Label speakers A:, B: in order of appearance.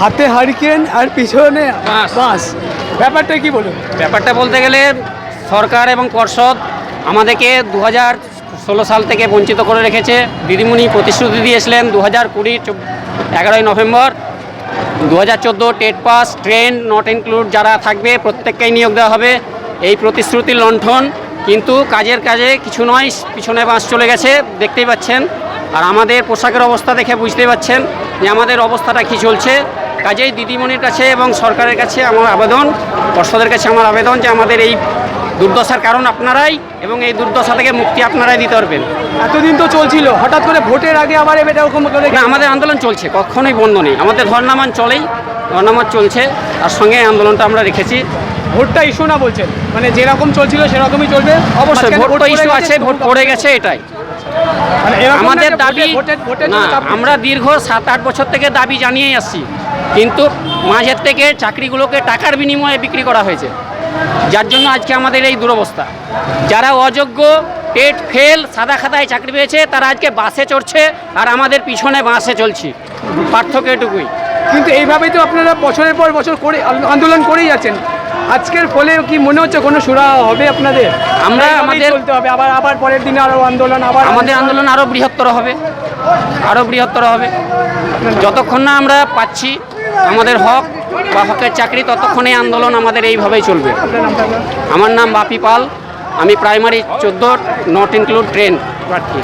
A: হাতে হারিকেন আর পিছনে
B: বাঁশ।
A: বাঁশ ব্যাপারটা কি বলুন?
B: ব্যাপারটা বলতে গেলে সরকার এবং পর্ষদ আমাদেরকে দু হাজার ষোলো সাল থেকে বঞ্চিত করে রেখেছে। দিদিমণি প্রতিশ্রুতি দিয়েছিলেন দু হাজার কুড়ি এগারোই নভেম্বর। দু হাজার চোদ্দ TET pass trained not include যারা থাকবে প্রত্যেককেই নিয়োগ দেওয়া হবে। এই প্রতিশ্রুতি লণ্ঠন কিন্তু কাজের কাজে কিছু নয় পিছনে বাস চলে গেছে দেখতেই পাচ্ছেন। আর আমাদের পোশাকের অবস্থা দেখে বুঝতেই পাচ্ছেন যে আমাদের অবস্থাটা কী চলছে। কাজেই দিদিমণির কাছে এবং সরকারের কাছে আমার আবেদন পর্ষদের কাছে আমার আবেদন যে আমাদের এই দুর্দশার কারণ আপনারাই এবং এই দুর্দশা থেকে মুক্তি আপনারাই দিতে পারবেন।
A: এতদিন তো চলছিল হঠাৎ করে ভোটের আগে আবার এবার এরকম
B: না আমাদের আন্দোলন চলছে কখনোই বন্ধ নেই। আমাদের ধর্নামান চলেই ধর্নামান চলছে তার সঙ্গে আন্দোলনটা আমরা রেখেছি।
A: ভোটটা ইস্যু না বলছেন? মানে যেরকম চলছিল সেরকমই চলবে?
B: অবশ্যই ভোট ইস্যু আছে ভোট পড়ে গেছে। এটাই। আমাদের দাবি না
A: জন্য।
B: আমরা দীর্ঘ সাত আট বছর থেকে দাবি জানিয়েই আসছি। কিন্তু মাঝের থেকে চাকরিগুলোকে টাকার বিনিময়ে বিক্রি করা হয়েছে। যার জন্য আজকে আমাদের এই দুরবস্থা। যারা অযোগ্য টেট ফেল সাদা খাতায় চাকরি পেয়েছে তারা আজকে বাসে চড়ছে আর আমাদের পিছনে বাসে চলছি। পার্থক্য এটুকুই।
A: কিন্তু এইভাবেই তো আপনারা বছরের পর বছর করে আন্দোলন করেই যাচ্ছেন। আজকের ফলে কি মনে হচ্ছে কোনো সুরা হবে আপনাদের?
B: আমরা আমাদের-
A: চলতে হবে আবার আবার পরের দিনে আরও আন্দোলন আবার
B: আমাদের আন্দোলন আরও বৃহত্তর হবে। আরও বৃহত্তর হবে। যতক্ষণ না আমরা পাচ্ছি আমাদের হক বা হকের চাকরি ততক্ষণে আন্দোলন আমাদের এইভাবেই চলবে। আমার নাম বাপি পাল আমি প্রাইমারি চোদ্দ নট ইনক্লুড ট্রেন প্রার্থী।